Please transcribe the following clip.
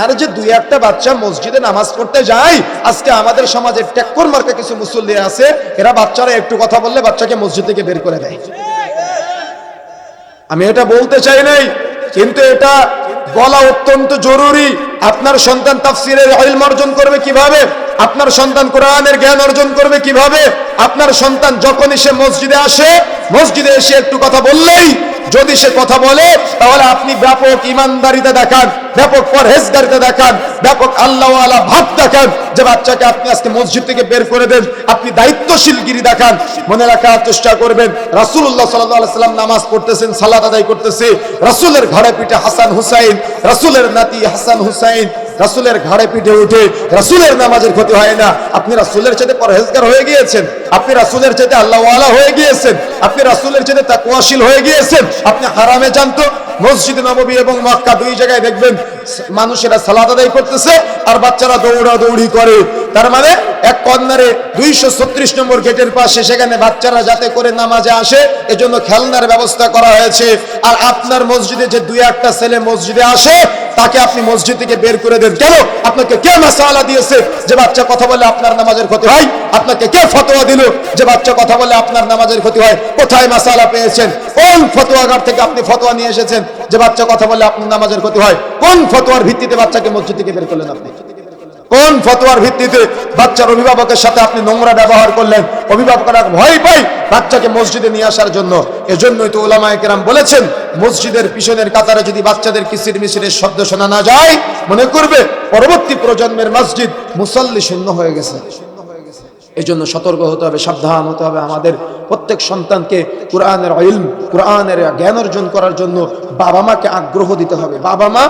আর যে দুই একটা বাচ্চা মসজিদে নামাজ পড়তে যায়, আজকে আমাদের সমাজে টেক্কর মার্কা কিছু মুসল্লি আছে, এরা বাচ্চারা একটু কথা বললে বাচ্চাকে মসজিদ থেকে বের করে দেয়। আমি এটা বলতে চাই নাই, কিন্তু এটা বলা অত্যন্ত জরুরি। আপনার সন্তান তাফসিরের ইলম অর্জন করবে কীভাবে? আপনার সন্তান কোরআনের জ্ঞান অর্জন করবে কীভাবে? আপনার সন্তান যখনই সে মসজিদে আসে, মসজিদে এসে একটু কথা বললেই যদি সে কথা বলে, তাহলে আপনি ব্যাপক ইমানদারিতে দেখান, ব্যাপক পরহেজগারিতে দেখান, ব্যাপক আল্লাহ ভাব দেখান, যে বাচ্চাকে আপনি আজকে মসজিদ থেকে বের করে দেন, আপনি দায়িত্বশীলগিরি দেখান। মনে রাখার চেষ্টা করবেন আলাইহি সাল্লাম নামাজ পড়তেছেন, সালাত আদায় করতেছে, রাসূলের ঘরে পিঠে হাসান হুসাইন, রাসূলের নাতি হাসান হুসাইন রাসূলের ঘাড়ে পিঠে উঠে রাসুলের নামাজের ক্ষতি হয় না। আপনি রাসুলের চাইতে পরহেজগার হয়ে গিয়েছেন। আপনি রাসুলের চাইতে আল্লাহওয়ালা হয়ে গিয়েছেন। আপনি রাসুলের চাইতে তাকুয়াশীল হয়ে গিয়েছেন। আপনি হারামে জানতো। মসজিদ নববী এবং মক্কা দুই জায়গায় দেখবেন মানুষেরা সালাদ আদায় করতেছে আর বাচ্চারা দৌড়া দৌড়ি করে। তার মানে কর্নারে দুইশো ছত্রিশ নম্বর গেটের পাশে সেখানে বাচ্চারা যাতে করে নামাজে আসে, এজন্য খেলনার ব্যবস্থা করা হয়েছে। আর আপনার মসজিদে যে দুই একটা ছেলে মসজিদে আসে, তাকে আপনি মসজিদ থেকে বের করে দেন। কেন? আপনাকে কে মাসালা দিয়েছে যে বাচ্চা কথা বলে আপনার নামাজের ক্ষতি হয়? আপনাকে কে ফতোয়া দিল যে বাচ্চা কথা বলে আপনার নামাজের ক্ষতি হয়? কোথায় মাসালা পেয়েছেন? কোন ফতোয়াগার থেকে আপনি ফতোয়া নিয়ে এসেছেন যে বাচ্চা কথা বলে আপনার নামাজের ক্ষতি হয়? কোন ফতোয়ার ভিত্তিতে বাচ্চাকে মসজিদ থেকে বের করলেন আপনি? কোন ফতোয়ার ভিত্তিতে বাচ্চার অভিভাবকের সাথে আপনি নোংরা ব্যবহার করলেন? অভিভাবকরা ভয় পাই বাচ্চাকে মসজিদে নিয়ে আসার জন্য। এজন্যই তো ওলামায়ে কেরাম বলেছেন, মসজিদের পিছনের কাতারে যদি বাচ্চাদের কিসির মিসিরের শব্দ শোনা না যায়, মনে করবে পরবর্তী প্রজন্মের মসজিদ মুসল্লি শূন্য হয়ে গেছে। এই জন্য সতর্ক হতে হবে, সাবধান হতে হবে আমাদের প্রত্যেক সন্তানকে কোরআনের ইলম, কোরআনের জ্ঞান অর্জন করার জন্য বাবা মাকে আগ্রহ দিতে হবে। বাবা মা